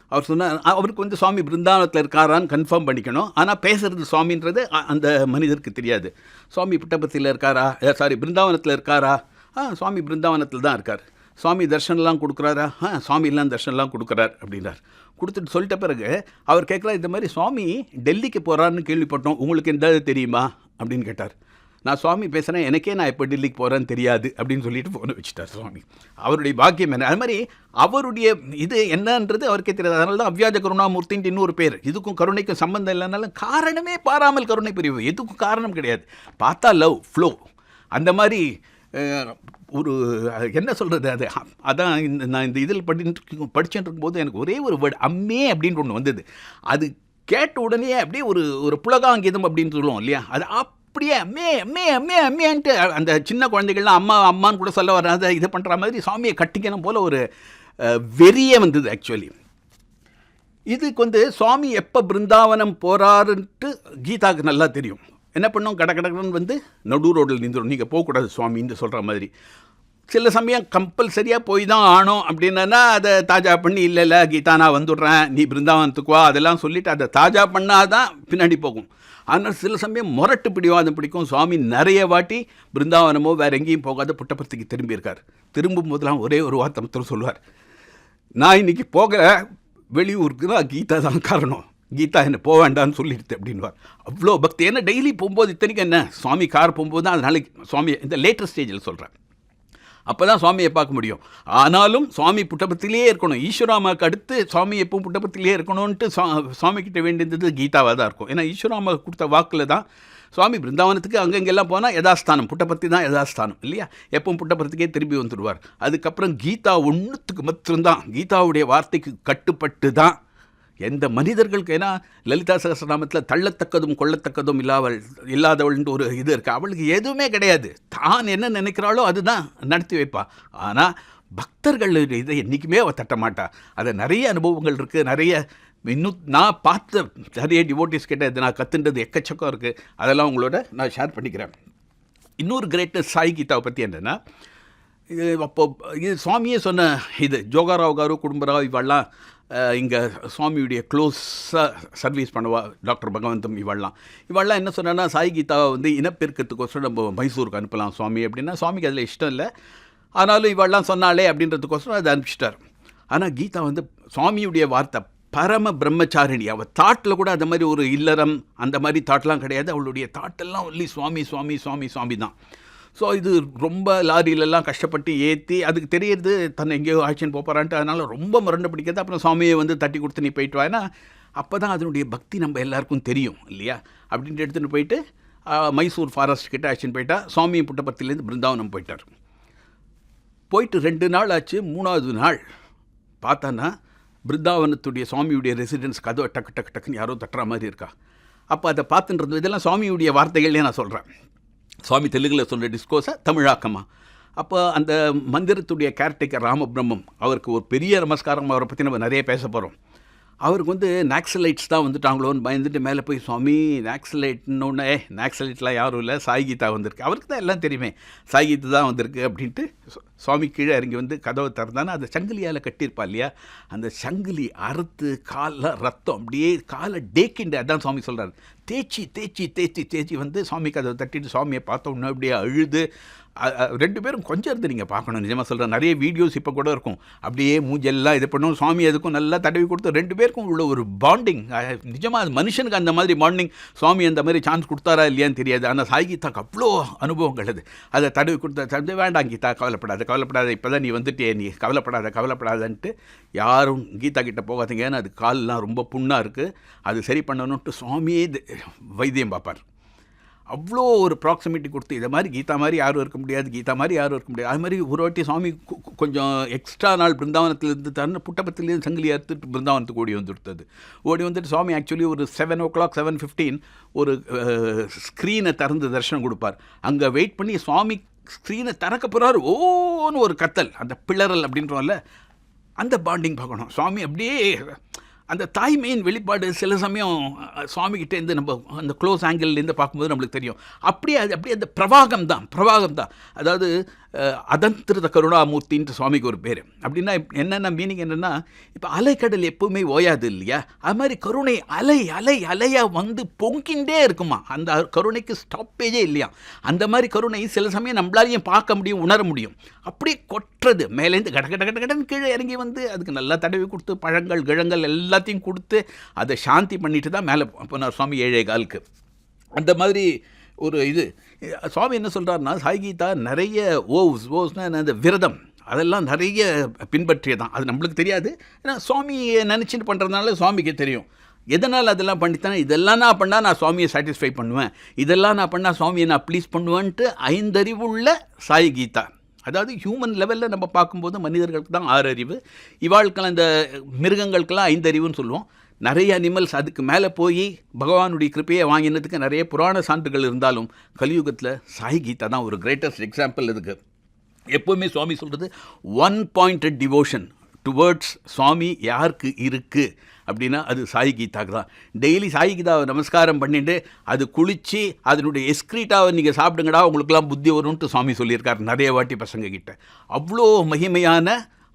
அவர் சொன்னார் அவருக்கு வந்து சுவாமி பிருந்தாவனத்தில் இருக்காரான்னு கன்ஃபார்ம் பண்ணிக்கணும். ஆனால் பேசுகிறது சுவாமின்றது அந்த மனிதருக்கு தெரியாது. சுவாமி புட்டபத்தியில் இருக்காரா? சாரி பிருந்தாவனத்தில் இருக்காரா? ஆ சுவாமி பிருந்தாவனத்தில் தான் இருக்கார். சுவாமி தர்ஷனம்லாம் கொடுக்குறாரா? ஆ சுவாமிலாம் தர்ஷனம்லாம் கொடுக்குறார் அப்படின்றார். கொடுத்துட்டு சொல்லிட்ட பிறகு அவர் கேட்கலாம் இந்த மாதிரி சுவாமி டெல்லிக்கு போகிறான்னு கேள்விப்பட்டோம். உங்களுக்கு எந்த தெரியுமா? அப்படின்னு கேட்டார். நான் சுவாமி பேசுகிறேன் எனக்கே நான் எப்போ டெல்லிக்கு போகிறேன்னு தெரியாது அப்படின்னு சொல்லிட்டு ஃபோனை வச்சுட்டார் சுவாமி. அவருடைய பாக்கியம் என்ன? அது மாதிரி அவருடைய இது என்னன்றது அவருக்கே தெரியாது. அதனால தான் அவ்வியாஜ கருணாமூர்த்தின்ட்டு இன்னொரு பேர். இதுக்கும் கருணைக்கும் சம்பந்தம் இல்லைனாலும் காரணமே பாராமல் கருணை பிரிவு. எதுக்கும் காரணம் கிடையாது. பார்த்தா லவ் ஃப்ளோ அந்த மாதிரி ஒரு என்ன சொல்கிறது அது? அதான் இந்த நான் இந்த இதில் படிச்சுட்டு படிச்சுட்டு இருக்கும்போது எனக்கு ஒரே ஒரு வேர்டு அம்மே அப்படின்னு ஒன்று வந்தது. அது கேட்ட உடனே அப்படியே ஒரு ஒரு புலகாங்கிதம் அப்படின்னு சொல்லுவோம் இல்லையா? அது அப்படியே மே மே மே மேன்ட்டு அந்த சின்ன குழந்தைகள்லாம் அம்மா அம்மான்னு கூட சொல்ல வராத. இது பண்ணுற மாதிரி சாமியை கட்டிக்கணும் போல் ஒரு வெறியே வந்தது ஆக்சுவலி இதுக்கு வந்து சுவாமி எப்போ பிருந்தாவனம் போகிறாருன்ட்டு கீதாவுக்கு நல்லா தெரியும். என்ன பண்ணோம்? கட கடகடன்னு வந்து நடு ரோட்டில் நின்றுடும் நீங்கள் போகக்கூடாது சுவாமின்னு சொல்கிற மாதிரி. சில சமயம் கம்பல்சரியாக போய் தான் ஆனோம் அப்படின்னா அதை தாஜா பண்ணி இல்லை இல்லை கீதா நான் வந்துடுறேன். நீ பிருந்தாவனத்துக்கு வா. அதெல்லாம் சொல்லிவிட்டு அதை தாஜா பண்ணால் தான் பின்னாடி போகும். ஆனால் சில சமயம் முரட்டு பிடிவாதம் பிடிக்கும். சுவாமி நிறைய வாட்டி பிருந்தாவனமோ வேறு எங்கேயும் போகாத புட்டபர்த்திக்கு திரும்பியிருக்கார். திரும்பும் போதெல்லாம் ஒரே ஒரு வார்த்தை சொல்லுவார். நான் இன்னைக்கு போக வெளியூருக்கு தான் கீதா தான் காரணம். கீதா என்னை போக வேண்டாம்னு சொல்லிடுது அப்படின்வார் அவ்வளோ பக்தி. ஏன்னா டெய்லி போகும்போது இத்தனைக்கு என்ன? சுவாமி கார் போகும்போது தான் அதனால சுவாமி இந்த லேட்டஸ்ட் ஸ்டேஜில் சொல்கிறேன் அப்போ தான் சுவாமியை பார்க்க முடியும். ஆனாலும் சுவாமி புட்டபத்திலே இருக்கணும். ஈஸ்வராமாவுக்கு அடுத்து சுவாமி எப்பவும் புட்டபத்திலே இருக்கணும்ன்ட்டு சுவா சுவாமி கிட்ட வேண்டியது கீதாவாக தான் இருக்கும். ஏன்னா ஈஸ்வராமா கொடுத்த வாக்கில் தான் சுவாமி பிருந்தாவனத்துக்கு அங்கங்கெல்லாம் போனால் யதாஸ்தானம். புட்டபர்த்தி தான் யதாஸ்தானம் இல்லையா? எப்பவும் புட்டபர்த்திக்கே திரும்பி வந்துடுவார் அதுக்கப்புறம் கீதா ஒன்றுத்துக்கு மட்டும்தான் கீதாவுடைய வார்த்தைக்கு கட்டுப்பட்டு தான் எந்த மனிதர்களுக்கு ஏன்னா லலிதா சகசிரநாமத்தில் தள்ளத்தக்கதும் கொள்ளத்தக்கதும் இல்லாதவள் இல்லாதவள்னு ஒரு இது இருக்குது அவளுக்கு எதுவுமே கிடையாது. தான் என்ன நினைக்கிறாளோ அதுதான் நடத்தி வைப்பா. ஆனால் பக்தர்கள் இதை என்றைக்குமே அவள் தட்ட மாட்டா. அது நிறைய அனுபவங்கள் இருக்குது நிறைய இன்னும் நான் பார்த்த நிறைய டிவோட்டிஸ் கிட்ட இது நான் கற்றுன்றது எக்கச்சக்கம் இருக்குது அதெல்லாம் உங்களோட நான் ஷேர் பண்ணிக்கிறேன். இன்னொரு கிரேட்டஸ்ட் சாய் கீதாவை பற்றி என்னென்னா இது அப்போ இது சுவாமியே சொன்ன இது ஜோகாராவ் காரு குடும்பராவ் இவெல்லாம் இங்கே சுவாமியுடைய க்ளோஸாக சர்வீஸ் பண்ணுவா டாக்டர் பகவந்தம் இவெல்லாம் இவெல்லாம் என்ன சொன்னா சாய் கீதாவை வந்து இனப்பெருக்கத்துக்கோசரம் நம்ம மைசூருக்கு அனுப்பலாம் சுவாமி அப்படின்னா சுவாமிக்கு அதில் இஷ்டம் இல்லை. ஆனாலும் இவெல்லாம் சொன்னாலே அப்படின்றதுக்கோசரம் அதை அனுப்பிச்சிட்டார். ஆனால் கீதா வந்து சுவாமியுடைய வார்த்தை பரம பிரம்மச்சாரிணி. அவள் தாட்டில் கூட அந்த மாதிரி ஒரு இல்லறம் அந்த மாதிரி தாட்லாம் கிடையாது. அவளுடைய தாட்டெல்லாம் ஒன்லி சுவாமி சுவாமி சுவாமி சுவாமி தான். ஸோ இது ரொம்ப லாரியிலெல்லாம் கஷ்டப்பட்டு ஏற்றி அதுக்கு தெரியறது தன்னை எங்கேயோ ஆக்ஷன் போகிறான்ட்டு அதனால் ரொம்ப முரண்டு பிடிக்கிறது. அப்புறம் சுவாமியை வந்து தட்டி கொடுத்து நீ போயிட்டு வா. அப்போ தான் அதனுடைய பக்தி நம்ம எல்லாருக்கும் தெரியும் இல்லையா? அப்படின்ட்டு எடுத்துகிட்டு போயிட்டு மைசூர் ஃபாரஸ்ட் கிட்ட ஆக்ஷன் போயிட்டா சுவாமி புட்டபர்த்திலேருந்து பிருந்தாவனம் போயிட்டார். போயிட்டு ரெண்டு நாள் ஆச்சு. மூணாவது நாள் பார்த்தான்னா பிருந்தாவனத்துடைய சுவாமியுடைய ரெசிடென்ஸ் கதவை டக்கு டக்கு டக்குன்னு யாரோ தட்டுற மாதிரி இருக்கா. அப்போ அதை பார்த்துன்றது இதெல்லாம் சுவாமியுடைய வார்த்தைகள்லேயே நான் சொல்கிறேன் சுவாமி தெலுங்கில் சொல்கிற டிஸ்கோஸை தமிழாக்கமாக அப்போ அந்த மந்திரத்துடைய கேரக்டர் ராமபிரம்மம் அவருக்கு ஒரு பெரிய நமஸ்காரம் அவரை பற்றி நம்ம நிறைய பேச போகிறோம் அவருக்கு வந்து நாக்சலைட்ஸ் தான் வந்துட்டாங்களோன்னு பயந்துட்டு மேலே போய் சுவாமி நாக்சலைட்னு ஏ நாக்சலைட்லாம் யாரும் இல்லை. சாய் கீதா வந்திருக்கு. அவருக்கு தான் எல்லாம் தெரியுமே. சாய் தான் வந்திருக்கு அப்படின்ட்டு சுவாமி கீழே இறங்கி வந்து கதவை திறந்தானே அந்த சங்கிலியால் கட்டியிருப்பா இல்லையா? அந்த சங்கிலி அறுத்து காலில் ரத்தம் அப்படியே காலை டேக்கிண்டு அதான் சுவாமி சொல்கிறார் தேய்ச்சி தேய்ச்சி தேய்ச்சி தேய்ச்சி வந்து சுவாமி கதவை தட்டிட்டு சுவாமியை பார்த்த உடனே அப்படியே அழுது ரெண்டு பேரும் கொஞ்சம் இருந்து நீங்கள் பார்க்கணும். நிஜமாக சொல்கிறேன் நிறைய வீடியோஸ் இப்போ கூட இருக்கும். அப்படியே மூஞ்செல்லாம் இது பண்ணும். சுவாமி அதுக்கும் நல்லா தடவி கொடுத்து ரெண்டு பேருக்கும் உள்ள ஒரு பாண்டிங் நிஜமாக அது மனுஷனுக்கு அந்த மாதிரி பாண்டிங் சுவாமி அந்த மாதிரி சான்ஸ் கொடுத்தாரா இல்லையான்னு தெரியாது. ஆனால் சாய் கீதாக்கு அவ்வளோ அனுபவங்கள் அது. அதை தடவி கொடுத்தா தடவி வேண்டாம் கீதா கவலைப்படாத கவலைப்படாத. இப்போ தான் நீ வந்துட்டே நீ கவலைப்படாத கவலைப்படாதன்ட்டு யாரும் கீதா கிட்ட போகாதீங்க. ஏன்னா அது கால்லாம் ரொம்ப புண்ணாக இருக்குது அது சரி பண்ணணுன்ட்டு சுவாமியே இது வைத்தியம் பார்ப்பார். அவ்வளோ ஒரு ப்ராக்சிமிட்டி கொடுத்து இதை மாதிரி கீதா மாதிரி யாரும் இருக்க முடியாது கீதா மாதிரி யாரும் இருக்க முடியாது. அது மாதிரி ஒரு வாட்டி சுவாமி கொஞ்சம் எக்ஸ்ட்ரா நாள் பிருந்தாவனத்திலேருந்து தரணும் புட்டபத்திலேருந்து சங்கிலி அறுத்துட்டு பிருந்தாவனத்துக்கு ஓடி வந்துடுத்தது ஓடி வந்துட்டு சுவாமி ஆக்சுவலி ஒரு seven o'clock seven fifteen ஒரு ஸ்க்ரீனை திறந்து தரிசனம் கொடுப்பார். அங்கே வெயிட் பண்ணி சுவாமி ஸ்க்ரீனை திறக்க போகிறார் ஓன்னு ஒரு கத்தல் அந்த பிளறல் அப்படின்றோம்ல அந்த பாண்டிங் பார்க்கணும். சுவாமி அப்படியே அந்த தாய்மையின் வெளிப்பாடு சில சமயம் சுவாமிகிட்டேருந்து நம்ம அந்த க்ளோஸ் ஆங்கிள்லேருந்து பார்க்கும்போது நம்மளுக்கு தெரியும். அப்படியே அது அப்படியே அந்த பிரவாகம் தான் பிரவாகம் தான் அதாவது அதந்திருத கருணாமூர்த்தின்ற சுவாமிக்கு ஒரு பேர். அப்படின்னா என்னென்ன மீனிங் என்னென்னா இப்போ அலைக்கடல் எப்பவுமே ஓயாது இல்லையா? அது மாதிரி கருணை அலை அலை அலையாக வந்து பொங்கிண்டே இருக்குமா? அந்த கருணைக்கு ஸ்டாப்பேஜே இல்லையா? அந்த மாதிரி கருணை சில சமயம் நம்மளாலையும் பார்க்க முடியும் உணர முடியும். அப்படியே கொட்டுறது. மேலேருந்து கட கட கட கடன் கீழே இறங்கி வந்து அதுக்கு நல்லா தடவி கொடுத்து பழங்கள் கிழங்கள் எல்லாத்தையும் கொடுத்து அதை சாந்தி பண்ணிட்டு தான் மேலே போனார் சுவாமி ஏழே காலுக்கு அந்த மாதிரி ஒரு இது. சுவாமி என்ன சொல்கிறாருன்னா சாய்கீதா நிறைய ஓவ்ஸ் ஓவ்ஸ்னால் அந்த விரதம் அதெல்லாம் நிறைய பின்பற்றியதான். அது நம்மளுக்கு தெரியாது. ஏன்னா சுவாமியை நினச்சிட்டு பண்ணுறதுனால சுவாமிக்கு தெரியும். எதனால் அதெல்லாம் பண்ணித்தானே இதெல்லாம் நான் பண்ணால் நான் சுவாமியை சாட்டிஸ்ஃபை பண்ணுவேன். இதெல்லாம் நான் பண்ணால் சுவாமியை நான் ப்ளீஸ் பண்ணுவேன்ட்டு ஐந்தறிவுள்ள சாய் கீதா அதாவது ஹியூமன் லெவலில் நம்ம பார்க்கும்போது மனிதர்களுக்கு தான் ஆறு அறிவு இவாளுக்கெல்லாம் இந்த மிருகங்களுக்கெல்லாம் ஐந்தறிவுன்னு சொல்லுவோம். நிறைய அனிமல்ஸ் அதுக்கு மேலே போய் பகவானுடைய கிருப்பையை வாங்கினதுக்கு நிறைய புராண சான்றுகள் இருந்தாலும் கலியுகத்தில் சாய் கீதா தான் ஒரு கிரேட்டஸ்ட் எக்ஸாம்பிள் இதுக்கு. எப்போவுமே சுவாமி சொல்கிறது one pointed devotion towards Swami யாருக்கு இருக்குது அப்படின்னா அது சாய் கீதாக்கு தான். டெய்லி சாய் கீதாவை நமஸ்காரம் பண்ணிட்டு அது குளித்து அதனுடைய எஸ்க்ரீட்டாவை நீங்கள் சாப்பிடுங்கடா உங்களுக்கெல்லாம் புத்தி வரும்ன்ட்டு சுவாமி சொல்லியிருக்காரு நிறைய வாட்டி பசங்க கிட்ட. அவ்வளோ மகிமையான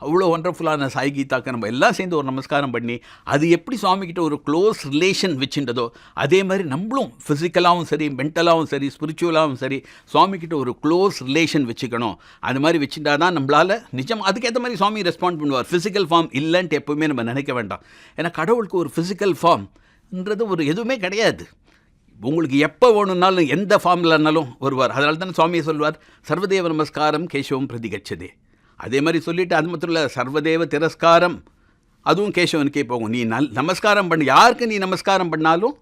அவ்வளோ ஒண்டர்ஃபுல்லான சாய் கீதாக்கு நம்ம எல்லாம் சேர்ந்து ஒரு நமஸ்காரம் பண்ணி அது எப்படி சுவாமிக்கிட்ட ஒரு க்ளோஸ் ரிலேஷன் வச்சுன்றதோ அதே மாதிரி நம்மளும் ஃபிசிக்கலாகவும் சரி மென்டலாகவும் சரி ஸ்பிரிச்சுவலாகவும் சரி சுவாமிக்கிட்ட ஒரு க்ளோஸ் ரிலேஷன் வச்சுக்கணும். அது மாதிரி வச்சுட்டா தான் நம்மளால் நிஜம் அதுக்கேற்ற மாதிரி சுவாமி ரெஸ்பாண்ட் பண்ணுவார். ஃபிசிக்கல் ஃபார்ம் இல்லைன்ட்டு எப்போவுமே நம்ம நினைக்க வேண்டாம். ஏன்னா கடவுளுக்கு ஒரு ஃபிசிக்கல் ஃபார்ம்ன்றது ஒரு எதுவுமே கிடையாது. உங்களுக்கு எப்போ வேணும்னாலும் எந்த ஃபார்மில் இருந்தாலும் வருவார். அதனால தான் சுவாமியை சொல்வார் சர்வதேவ நமஸ்காரம் கேசவம் பிரதிகச்சதே. அதே மாதிரி சொல்லிவிட்டு அது மட்டும் இல்லை சர்வதேவ திரஸ்காரம். அதுவும் கேசவனுக்கே போகும். நீ நல் நமஸ்காரம் பண்ண. யாருக்கு நீ நமஸ்காரம் பண்ணாலும்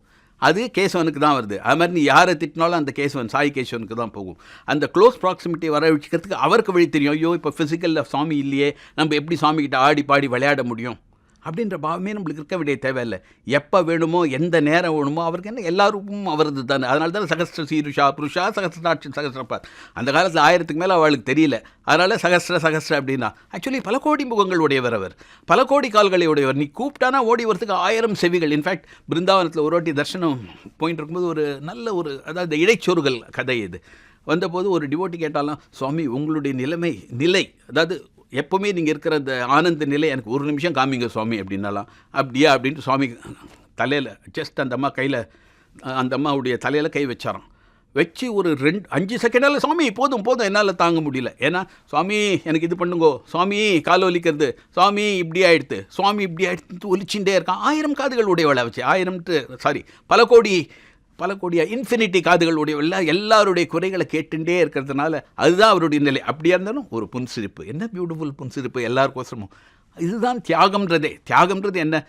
அது கேசவனுக்கு தான் வருது. அது மாதிரி நீ யாரை திட்டினாலும் அந்த கேசவன் சாய் கேசவனுக்கு தான் போகும். அந்த க்ளோஸ் ப்ராக்சிமிட்டி வர வச்சுக்கிறதுக்கு அவருக்கு வழி தெரியும். ஐயோ இப்போ ஃபிசிக்கலில் சுவாமி இல்லையே. நம்ம எப்படி சாமிக்கிட்ட ஆடி பாடி விளையாட முடியும்? அப்படின்ற பாவமே நம்மளுக்கு இருக்க வேண்டிய தேவையில்லை. எப்போ வேணுமோ எந்த நேரம் வேணுமோ அவருக்கு என்ன எல்லாருக்கும் அவரது தானே. அதனால தான் சகஸ்ர சீருஷா புருஷா சகஸ்ராட்சி சகஸ்ரப்பார் அந்த காலத்தில் ஆயிரத்துக்கு மேலே அவளுக்கு தெரியல. அதனால் சகஸ்ர சகஸ்ர அப்படின்னா ஆக்சுவலி பல கோடி முகங்கள் உடையவர் அவர். பல கோடி கால்களை உடையவர். நீ கூப்பிட்டானா ஓடி வரத்துக்கு ஆயிரம் செவிகள். இன்ஃபேக்ட் பிருந்தாவனத்தில் ஒரு வாட்டி தர்ஷனம் போயிட்டு இருக்கும்போது ஒரு நல்ல ஒரு அதாவது இடைச்சோறுகள் கதை இது. வந்தபோது ஒரு டிவோட்டி கேட்டாலாம் சுவாமி உங்களுடைய நிலைமை நிலை அதாவது எப்போவுமே நீங்கள் இருக்கிற அந்த ஆனந்த நிலை எனக்கு ஒரு நிமிஷம் காமிங்க சுவாமி அப்படின்னாலாம் அப்படியா? அப்படின்ட்டு சுவாமி தலையில் ஜஸ்ட் அந்த அம்மா கையில் அந்த அம்மாவுடைய தலையில் கை வச்சாராம். வச்சு ஒரு ரெண்டு அஞ்சு செகண்டால் சுவாமி போதும் போதும் என்னால் தாங்க முடியல. ஏன்னா சுவாமி எனக்கு இது பண்ணுங்கோ. சுவாமி கால் ஒலிக்கிறது சுவாமி இப்படி ஆயிடுத்து. சுவாமி இப்படி ஆயிடுத்து ஒலிச்சுட்டே இருக்கான். ஆயிரம் காதுகள் உடையவளை வச்சு ஆயிரம்ட்டு சாரி பல கோடி பல கோடியா இன்ஃபினிட்டி காதுகளுடைய எல்லா எல்லாருடைய குறைகளை கேட்டுட்டே இருக்கிறதுனால அதுதான் அவருடைய நிலை. அப்படியா இருந்தாலும் ஒரு புன்சிரிப்பு. என்ன பியூட்டிஃபுல் புன்சிரிப்பு? எல்லாருக்கோசரமும். இதுதான் தியாகம்ன்றதே. தியாகம்ன்றது என்ன?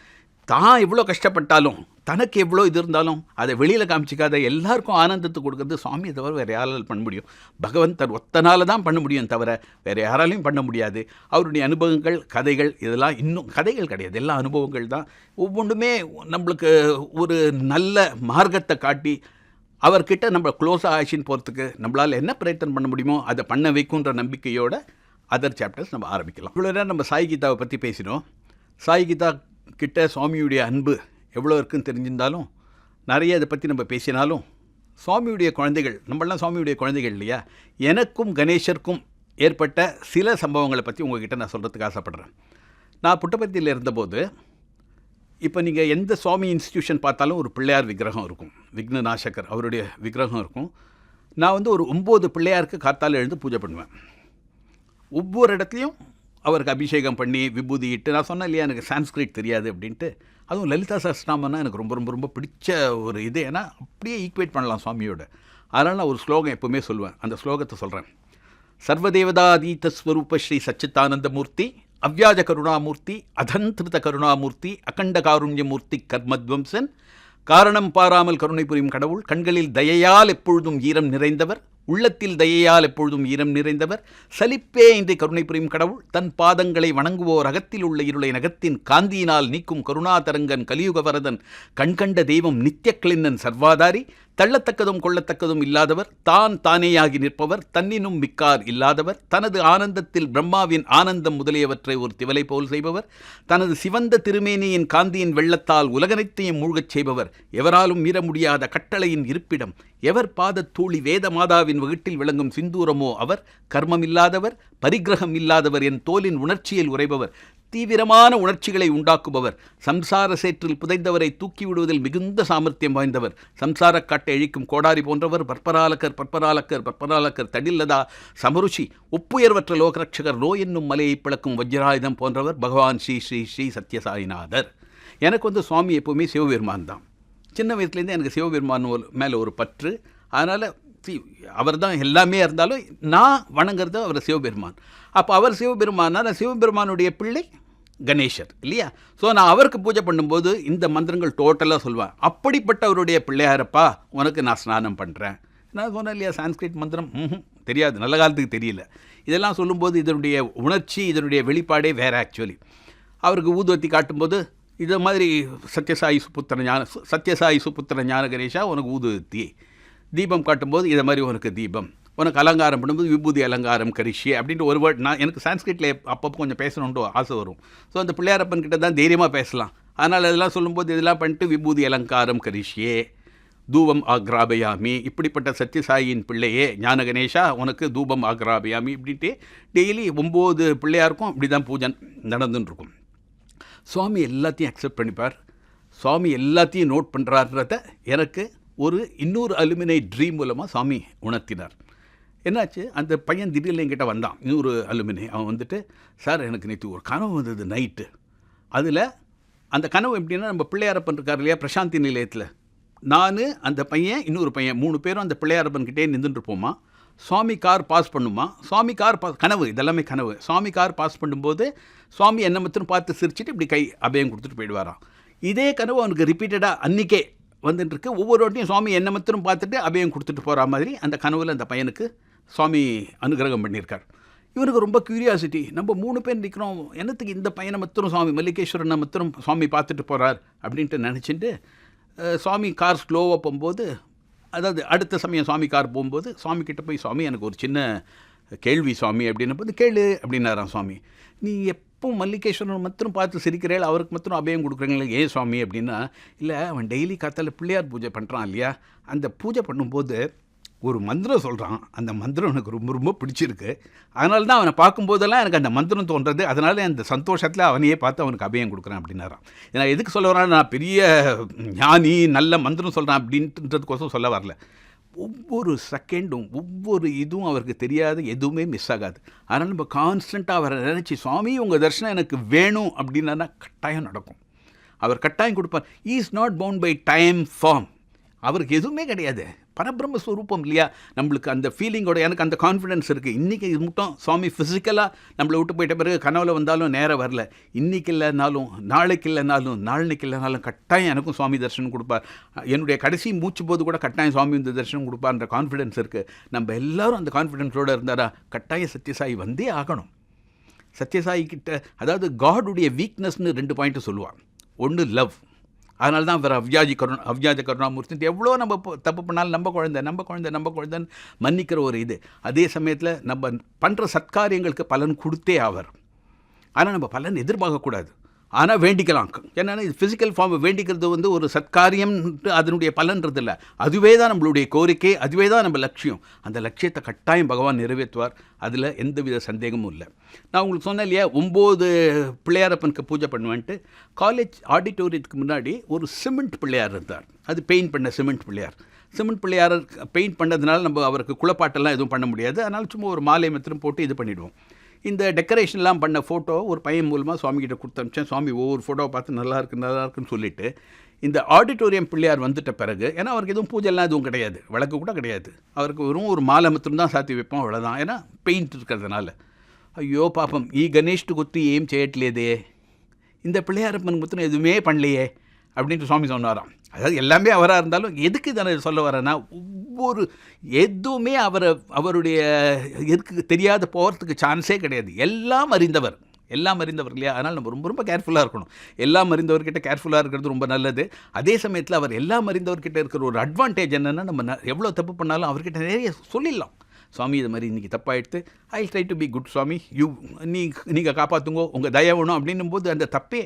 தான் எவ்வளோ கஷ்டப்பட்டாலும் தனக்கு எவ்வளோ இது இருந்தாலும் அதை வெளியில் காமிச்சிக்காத எல்லாருக்கும் ஆனந்தத்தை கொடுக்கறது சுவாமியை தவிர வேறு யாரால் பண்ண முடியும். பகவந்தர் ஒத்தனால தான் பண்ண முடியும் தவிர வேறு யாராலையும் பண்ண முடியாது. அவருடைய அனுபவங்கள் கதைகள் இதெல்லாம் இன்னும் கதைகள் கிடையாது. எல்லா அனுபவங்கள் தான். ஒவ்வொன்றுமே நம்மளுக்கு ஒரு நல்ல மார்க்கத்தை காட்டி அவர்கிட்ட நம்ம க்ளோஸாக ஆயிடுச்சின்னு போகிறதுக்கு நம்மளால் என்ன பிரயத்தனம் பண்ண முடியுமோ அதை பண்ண வைக்குன்ற நம்பிக்கையோட அதர் சாப்டர்ஸ் நம்ம ஆரம்பிக்கலாம். இவ்வளோ நேரம் நம்ம சாய் கீதாவை பற்றி பேசினோம். சாய் கீதா கிட்ட சுவாமியுடைய அன்பு எவ்வளோ இருக்குன்னு தெரிஞ்சிருந்தாலும் நிறைய இதை பற்றி நம்ம பேசினாலும் சுவாமியுடைய குழந்தைகள் நம்மளாம் சுவாமியுடைய குழந்தைகள் இல்லையா? எனக்கும் கணேஷருக்கும் ஏற்பட்ட சில சம்பவங்களை பற்றி உங்ககிட்ட நான் சொல்கிறதுக்கு ஆசைப்பட்றேன். நான் புட்டபர்த்தியில் இருந்தபோது இப்போ நீங்கள் எந்த சுவாமி இன்ஸ்டிடியூஷன் பார்த்தாலும் ஒரு பிள்ளையார் விக்கிரகம் இருக்கும். விக்ன நாசகர் அவருடைய விக்கிரகம் இருக்கும். நான் வந்து ஒரு ஒம்பது பிள்ளையாருக்கு காத்தால் எழுந்து பூஜை பண்ணுவேன். ஒவ்வொரு இடத்துலையும் அவருக்கு அபிஷேகம் பண்ணி விபூதி இட்டு நான் சொன்னேன் இல்லையா எனக்கு சான்ஸ்கிரிட் தெரியாது அப்படின்ட்டு. அதுவும் லலிதா சஹஸ்ரநாமன்னா எனக்கு ரொம்ப ரொம்ப ரொம்ப பிடிச்ச ஒரு இது. ஏன்னா அப்படியே ஈக்குவேட் பண்ணலாம் சுவாமியோட. அதனால் நான் ஒரு ஸ்லோகம் எப்பவுமே சொல்லுவேன். அந்த ஸ்லோகத்தை சொல்கிறேன் சர்வதேவதாதீத ஸ்வரூப ஸ்ரீ சச்சித்தானந்தமூர்த்தி அவ்யாஜ கருணாமூர்த்தி அதந்திருத கருணாமூர்த்தி அகண்ட காருண்யமூர்த்தி கர்மத்வம்சன் காரணம் பாராமல் கருணை புரியும் கடவுள் கண்களில் தயையால் எப்பொழுதும் ஈரம் நிறைந்தவர் உள்ளத்தில் தயையால் எப்பொழுதும் ஈரம் நிறைந்தவர். சலிப்பே இன்றி கருணை புரியும் கடவுள். தன் பாதங்களை வணங்குவோர் அகத்தில் உள்ள இருளை நகத்தின் காந்தியினால் நீக்கும் கருணாதரங்கன் கலியுகவரதன் கண்கண்ட தெய்வம் நித்தியக்களின்னன் சர்வாதாரி. தள்ளத்தக்கதும் கொள்ளத்தக்கதும் இல்லாதவர் தான் தானேயாகி நிற்பவர் தன்னினும் மிக்கார் இல்லாதவர் தனது ஆனந்தத்தில் பிரம்மாவின் ஆனந்தம் முதலியவற்றை ஒரு திவலை போல் செய்பவர் தனது சிவந்த திருமேனியின் காந்தியின் வெள்ளத்தால் உலகனைத்தையும் மூழ்கச் செய்பவர் எவராலும் மீற முடியாத கட்டளையின் இருப்பிடம் எவர் பாதத்தூளி வேதமாதாவின் வேத மாதாவின் வகுட்டில் விளங்கும் சிந்தூரமோ அவர் கர்மம் இல்லாதவர் பரிகிரகம் இல்லாதவர் என் தோலின் உணர்ச்சியில் உறைபவர் தீவிரமான உணர்ச்சிகளை உண்டாக்குபவர் சம்சார சேற்றில் புதைந்தவரை தூக்கி விடுவதில் மிகுந்த சாமர்த்தியம் வாய்ந்தவர் சம்சார காட்டை அழிக்கும் கோடாரி போன்றவர் பற்பராலக்கர் பற்பராலக்கர் பற்பராலக்கர் தடில்லதா சமருஷி ஒப்புயர்வற்ற லோகரட்சகர் நோ என்னும் மலையை பிளக்கும் வஜ்ராயுதம் போன்றவர் பகவான் ஸ்ரீ ஸ்ரீ ஸ்ரீ சத்யசாயிநாதர். எனக்கு வந்து சுவாமி எப்போவுமே சிவபெருமான் தான். சின்ன வயசுலேருந்தே எனக்கு சிவபெருமான் மேலே ஒரு பற்று. அதனால் அவர் தான் எல்லாமே இருந்தாலும் நான் வணங்குறது அவர் சிவபெருமான். அப்போ அவர் சிவபெருமானா சிவபெருமானுடைய பிள்ளை கணேஷர் இல்லையா? ஸோ நான் அவருக்கு பூஜை பண்ணும்போது இந்த மந்திரங்கள் டோட்டலாக சொல்லுவேன். அப்படிப்பட்ட அவருடைய பிள்ளையாரப்பா உனக்கு நான் ஸ்நானம் பண்ணுறேன் நான் சொன்னேன் இல்லையா சான்ஸ்கிரிட் மந்திரம்? தெரியாது நல்ல காலத்துக்கு தெரியல. இதெல்லாம் சொல்லும்போது இதனுடைய உணர்ச்சி இதனுடைய வெளிப்பாடே வேறு ஆக்சுவலி அவருக்கு ஊதுவத்தி காட்டும்போது இதை மாதிரி சத்யசாயி சுப்புத்திர ஞான சத்யசாயி சுப்புத்திர ஞான கணேஷா உனக்கு ஊதுவத்தி. தீபம் காட்டும்போது இதை மாதிரி உனக்கு தீபம். உனக்கு அலங்காரம் பண்ணும்போது விபூதி அலங்காரம் கரிஷி அப்படின்ட்டு ஒரு வேர்ட் நான் எனக்கு சான்ஸ்கிரிட்டில் அப்பப்போ கொஞ்சம் பேசணுன்ட்டு ஆசை வரும். ஸோ அந்த பிள்ளையாரப்பன் கிட்ட தான் தைரியமாக பேசலாம். அதனால் இதெல்லாம் சொல்லும்போது இதெல்லாம் பண்ணிட்டு விபூதி அலங்காரம் கரிஷியே தூபம் ஆக்ராபயாமி இப்படிப்பட்ட சத்யசாயின் பிள்ளையே ஞான கணேஷா உனக்கு தூபம் ஆக்ராபயாமி இப்படின்ட்டு டெய்லி ஒம்பது பிள்ளையாருக்கும் இப்படி தான் பூஜை நடந்துன்னு இருக்கும் சுவாமி எல்லாத்தையும் அக்செப்ட் பண்ணிப்பார். சுவாமி எல்லாத்தையும் நோட் பண்ணுறாருன்றத எனக்கு ஒரு இன்னொரு அலுமினை ட்ரீம் மூலமாக சுவாமி உணர்த்தினார். என்னாச்சு? அந்த பையன் திடீர்னு என்கிட்ட வந்தான். இன்னொரு அலுமினி. அவன் வந்துட்டு சார் எனக்கு நேற்று ஒரு கனவு வந்தது நைட்டு. அதில் அந்த கனவு எப்படின்னா நம்ம பிள்ளையாரப்பன் இருக்கார் இல்லையா பிரசாந்தி நிலையத்தில். நான் அந்த பையன் இன்னொரு பையன் மூணு பேரும் அந்த பிள்ளையாரப்பன் கிட்டே நின்றுட்டு சுவாமி கார் பாஸ் பண்ணுமா? சுவாமி கார் பாஸ் கனவு இதெல்லாமே கனவு. சுவாமி கார் பாஸ் பண்ணும்போது சுவாமி என்ன மட்டும் பார்த்து சிரிச்சிட்டு இப்படி கை அபயம் கொடுத்துட்டு போயிடுவாராம் இதே கனவு அவனுக்கு ரிப்பீட்டடாக அன்றைக்கே வந்துட்டுருக்கு ஒவ்வொரு வாட்டியும் சுவாமி என்ன மட்டும் பார்த்துட்டு அபயம் கொடுத்துட்டு போகிற மாதிரி அந்த கனவில் அந்த பையனுக்கு சுவாமி அனுகிரகம் பண்ணியிருக்கார். இவனுக்கு ரொம்ப க்யூரியாசிட்டி நம்ம மூணு பேர் நிற்கிறோம் என்னத்துக்கு இந்த பையனை மத்திரம் சுவாமி மல்லிகேஸ்வரனை மத்திரம் சுவாமி பார்த்துட்டு போகிறார் அப்படின்ட்டு நினச்சிட்டு சுவாமி கார் ஸ்லோவாக போகும்போது அதாவது அடுத்த சமயம் சுவாமி கார் போகும்போது சுவாமி கிட்டே போய் சுவாமி எனக்கு ஒரு சின்ன கேள்வி சுவாமி அப்படின்னும் போது கேளு அப்படின்னாராம் சுவாமி. நீ எப்போ மல்லிகேஸ்வரன் மாத்திரம் பார்த்து சிரிக்கிறேள் அவருக்கு மாத்திரம் அபயம் கொடுக்குறீங்களே? ஏன் சுவாமி? அப்படின்னா இல்லை அவன் டெய்லி காத்தால பிள்ளையார் பூஜை பண்ணுறான் இல்லையா? அந்த பூஜை பண்ணும்போது ஒரு மந்திரம் சொல்கிறான் அந்த மந்திரம் எனக்கு ரொம்ப ரொம்ப பிடிச்சிருக்கு. அதனால தான் அவனை பார்க்கும்போதெல்லாம் எனக்கு அந்த மந்திரம் தோன்றது. அதனால அந்த சந்தோஷத்தில் அவனையே பார்த்து அவனுக்கு அபயம் கொடுக்குறேன் அப்படின்னாராம். நான் எதுக்கு சொல்ல வரேன் நான் பெரிய ஞானி நல்ல மந்திரம் சொல்கிறேன் அப்படின்றதுக்கோசம் சொல்ல வரல. ஒவ்வொரு செகண்டும் ஒவ்வொரு இதுவும் அவருக்கு தெரியாது எதுவுமே மிஸ் ஆகாது. அதனால் நம்ம கான்ஸ்டண்ட்டாக அவரை நினச்சி சுவாமி உங்கள் தர்ஷனம் எனக்கு வேணும் அப்படின்னா கட்டாயம் நடக்கும். அவர் கட்டாயம் கொடுப்பார். Is not bound by time form அவருக்கு எதுவுமே கிடையாது. பரபிரம்ம ஸ்வரூபம் இல்லையா? நம்மளுக்கு அந்த ஃபீலிங்கோட எனக்கு அந்த கான்ஃபிடென்ஸ் இருக்குது இன்றைக்கி இது மட்டும் சுவாமி ஃபிசிக்கலாக நம்மளை விட்டு போயிட்ட பிறகு கனவுல வந்தாலும் நேரம் வரல. இன்றைக்கி இல்லைனாலும் நாளைக்கு இல்லைனாலும் நாளைக்கு இல்லைனாலும் கட்டாயம் எனக்கும் சுவாமி தரிசனம் கொடுப்பார். என்னுடைய கடைசி மூச்சு போது கூட கட்டாயம் சுவாமி இந்த தரிசனம் கொடுப்பார்ன்ற கான்ஃபிடென்ஸ் இருக்குது நம்ம எல்லாரும் அந்த கான்ஃபிடென்ஸோடு இருந்தாரா? கட்டாயம் சத்யசாயி வந்தே ஆகணும். சத்யசாயி கிட்ட அதாவது காடுடைய வீக்னஸ்னு ரெண்டு பாயிண்ட்டு சொல்லுவான். ஒன்று லவ் அதனால தான் அவர் அவ்யாஜி கருணா அவ்யாஜ கருணாமூர்த்தி எவ்வளோ நம்ம தப்பு பண்ணாலும் நம்ம குழந்தை நம்ம குழந்தை நம்ம குழந்தைன்னு மன்னிக்கிற ஒரு இது. அதே சமயத்தில் நம்ம பண்ணுற சத்காரியங்களுக்கு பலன் கொடுத்தே ஆவர். ஆனால் நம்ம பலன் எதிர்பார்க்கக்கூடாது. ஆனால் வேண்டிக்கலாம். என்னென்னா இது ஃபிசிக்கல் ஃபார்மை வேண்டிக்கிறது வந்து ஒரு சத்காரியம் அதனுடைய பலன்றது இல்லை அதுவே தான் நம்மளுடைய கோரிக்கை அதுவே தான் நம்ம லட்சியம். அந்த லட்சியத்தை கட்டாயம் பகவான் நிறைவேற்றுவார். அதில் எந்தவித சந்தேகமும் இல்லை. நான் உங்களுக்கு சொன்னேன் இல்லையா ஒம்பது பிள்ளையாரப்பனுக்கு பூஜை பண்ணுவேன்ட்டு. காலேஜ் ஆடிட்டோரியத்துக்கு முன்னாடி ஒரு சிமெண்ட் பிள்ளையார் இருந்தார். அது பெயிண்ட் பண்ண cement Pillaiyar. Cement Pillaiyar paint பண்ணதுனால நம்ம அவருக்கு குளப்பாட்டெல்லாம் எதுவும் பண்ண முடியாது. அதனால் சும்மா ஒரு மாலை மத்திரம் போட்டு இது பண்ணிவிடுவோம் இந்த டெக்கரேஷன்லாம் பண்ண ஃபோட்டோ ஒரு பையன் மூலமாக சுவாமி கிட்ட கொடுத்து அனுப்பிச்சேன் சுவாமி ஒவ்வொரு ஃபோட்டோவை பார்த்து நல்லா இருக்கு நல்லா இருக்குன்னு சொல்லிட்டு இந்த ஆடிட்டோரியம் பிள்ளையார் வந்துட்ட பிறகு ஏன்னா அவருக்கு எதுவும் பூஜைலாம் எதுவும் கிடையாது விளக்கு கூட கிடையாது அவருக்கு வெறும் ஒரு மாலை மாத்திரம் தான் சாத்தி வைப்போம் அவ்வளோதான் ஏன்னா பெயிண்ட் இருக்கிறதுனால ஐயோ பாப்பம் ఈ గణేష్టు గుర్తు ఏం చేయట్లేదే இந்த பிள்ளையாரப்பன் குத்துன எதுவுமே பண்ணலையே அப்படின்ட்டு சுவாமி சொன்னாராம். அதாவது எல்லாமே அவராக இருந்தாலும் எதுக்கு இதை சொல்ல வரேன்னா ஒவ்வொரு எதுவுமே அவரை அவருடைய எதுக்கு தெரியாத போகிறதுக்கு சான்ஸே கிடையாது. எல்லாம் அறிந்தவர். எல்லாம் அறிந்தவர் இல்லையா? அதனால் நம்ம ரொம்ப ரொம்ப கேர்ஃபுல்லாக இருக்கணும். எல்லாம் அறிந்தவர்கிட்ட கேர்ஃபுல்லாக இருக்கிறது ரொம்ப நல்லது. அதே சமயத்தில் அவர் எல்லாம் அறிந்தவர்கிட்ட இருக்கிற ஒரு அட்வான்டேஜ் என்னென்னா நம்ம எவ்வளோ தப்பு பண்ணாலும் அவர்கிட்ட நிறைய சொல்லிடலாம். சுவாமி இது மாதிரி இன்றைக்கி தப்பாயிடுத்து I try to be good Swami. You நீ நீங்கள் காப்பாற்றுங்கோ உங்கள் தயவணும் அப்படின்னும் போது அந்த தப்பே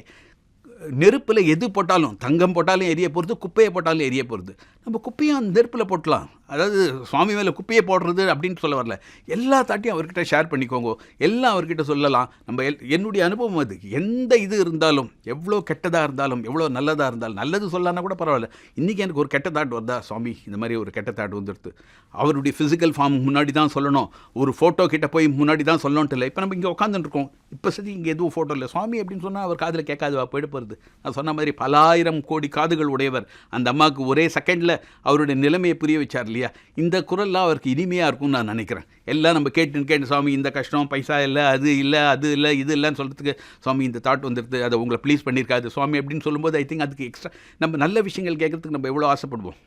நெருப்பில் எது போட்டாலும் தங்கம் போட்டாலும் எரிய போகிறது குப்பையை போட்டாலும் எரிய போகிறது நம்ம குப்பையும் அந்த நெருப்பில் போட்டலாம். அதாவது சுவாமி மேலே குப்பையை போடுறது அப்படின்னு சொல்ல வரல. எல்லா தாட்டியும் அவர்கிட்ட ஷேர் பண்ணிக்கோங்க. எல்லாம் அவர்கிட்ட சொல்லலாம். நம்ம எல் என்னுடைய அனுபவம் அது. எந்த இது இருந்தாலும் எவ்வளோ கெட்டதாக இருந்தாலும் எவ்வளோ நல்லதாக இருந்தாலும் நல்லது சொல்லலான்னா கூட பரவாயில்ல. இன்றைக்கி எனக்கு ஒரு கெட்ட தாட் வந்தா சுவாமி இந்த மாதிரி ஒரு கெட்ட தாட் வந்துடுது அவருடைய ஃபிசிக்கல் ஃபார்ம் முன்னாடி தான் சொல்லணும். ஒரு ஃபோட்டோ கிட்டே போய் முன்னாடி தான் சொல்லணுன்ட்டு இல்லை. இப்போ நம்ம இங்கே உட்காந்துருக்கோம் இப்போ சரி இங்கே எதுவும் ஃபோட்டோ இல்லை. சுவாமி அப்படின்னு சொன்னால் அவர் காதில் கேட்காதுவா? போயிட்டு போகிறது நான் சொன்ன மாதிரி பல ஆயிரம் கோடி காதுகள் உடையவர். அந்த அம்மாவுக்கு ஒரே செகண்டில் அவருடைய நிலைமையை புரிய வச்சார் இல்லையா? இந்த குரல்லாம் அவருக்கு இனிமையாக இருக்கும்னு நான் நினைக்கிறேன். எல்லாம் நம்ம கேட்டு கேட்டு சுவாமி இந்த கஷ்டம் பைசா இல்லை அது இல்லை அது இல்லை இது இல்லைன்னு சொல்கிறதுக்கு சுவாமி இந்த தாட் வந்துடுது. அதை உங்களை ப்ளீஸ் பண்ணியிருக்காது. சுவாமி அப்படின்னு சொல்லும்போது ஐ திங்க் அதுக்கு எக்ஸ்ட்ரா நம்ம நல்ல விஷயங்கள் கேட்குறதுக்கு நம்ம எவ்வளோ ஆசைப்படுவோம்?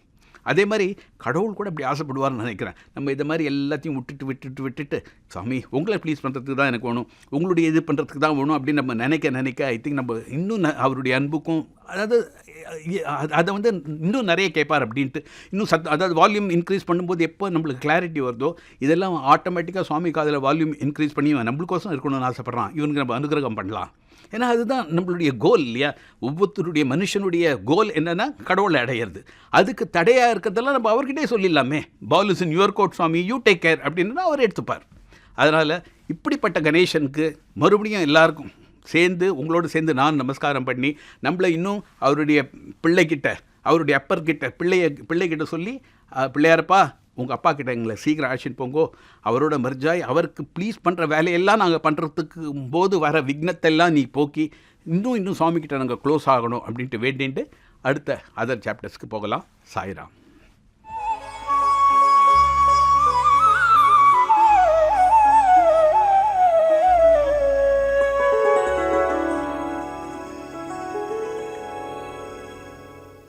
அதே மாதிரி கடவுள் கூட இப்படி ஆசைப்படுவார்னு நினைக்கிறேன். நம்ம இதை மாதிரி எல்லாத்தையும் விட்டுட்டு விட்டுட்டு விட்டுட்டு சாமி உங்களை ப்ளீஸ் பண்ணுறதுக்கு தான் எனக்கு வேணும். உங்களுடைய இது பண்ணுறதுக்கு தான் வேணும். அப்படின்னு நம்ம நினைக்க நினைக்க ஐ திங்க் நம்ம இன்னும் ந- அவருடைய அன்புக்கும் அதாவது அதை வந்து இன்னும் நிறைய கேட்பார் அப்படின்ட்டு. இன்னும் சத் அதாவது வால்யூம் இன்க்ரீஸ் பண்ணும்போது எப்போ நம்மளுக்கு கிளாரிட்டி வருதோ இதெல்லாம் ஆட்டோமேட்டிக்காக சுவாமி காதில் வால்யூம் இன்க்ரீஸ் பண்ணி நம்மளுக்கோசம் இருக்கணும்னு ஆசைப்பட்றான். இவனுக்கு நம்ம அனுகிரகம் பண்ணலாம். ஏன்னா அதுதான் நம்மளுடைய கோல் இல்லையா? ஒவ்வொருத்தருடைய மனுஷனுடைய கோல் என்னென்னா கடவுளை அடையிறது. அதுக்கு தடையாக இருக்கிறதெல்லாம் நம்ம அவர்கிட்டே சொல்லிடலாமே. Ball is in your court Swami. You take care அப்படின்னா அவர் எடுத்துப்பார். அதனால் இப்படிப்பட்ட கணேசனுக்கு மறுபடியும் எல்லாருக்கும் சேர்ந்து உங்களோட சேர்ந்து நான் நமஸ்காரம் பண்ணி நம்மளை இன்னும் அவருடைய பிள்ளைக்கிட்ட அவருடைய அப்பர்கிட்ட பிள்ளைய பிள்ளைகிட்ட சொல்லி பிள்ளையாரப்பா உங்கள் அப்பா கிட்ட எங்களை சீக்கிரம் அழைச்சிட்டு போங்கோ. அவரோட மர்ஜாய் அவருக்கு ப்ளீஸ் பண்ணுற வேலையெல்லாம் நாங்கள் பண்ணுறதுக்கு போது வர விக்னத்தெல்லாம் நீ போக்கி இன்னும் இன்னும் சுவாமிக்கிட்ட நாங்கள் க்ளோஸ் ஆகணும் அப்படின்ட்டு வேண்டின்ட்டு அடுத்த அதர் சாப்டர்ஸ்க்கு போகலாம். சாய்ராம்.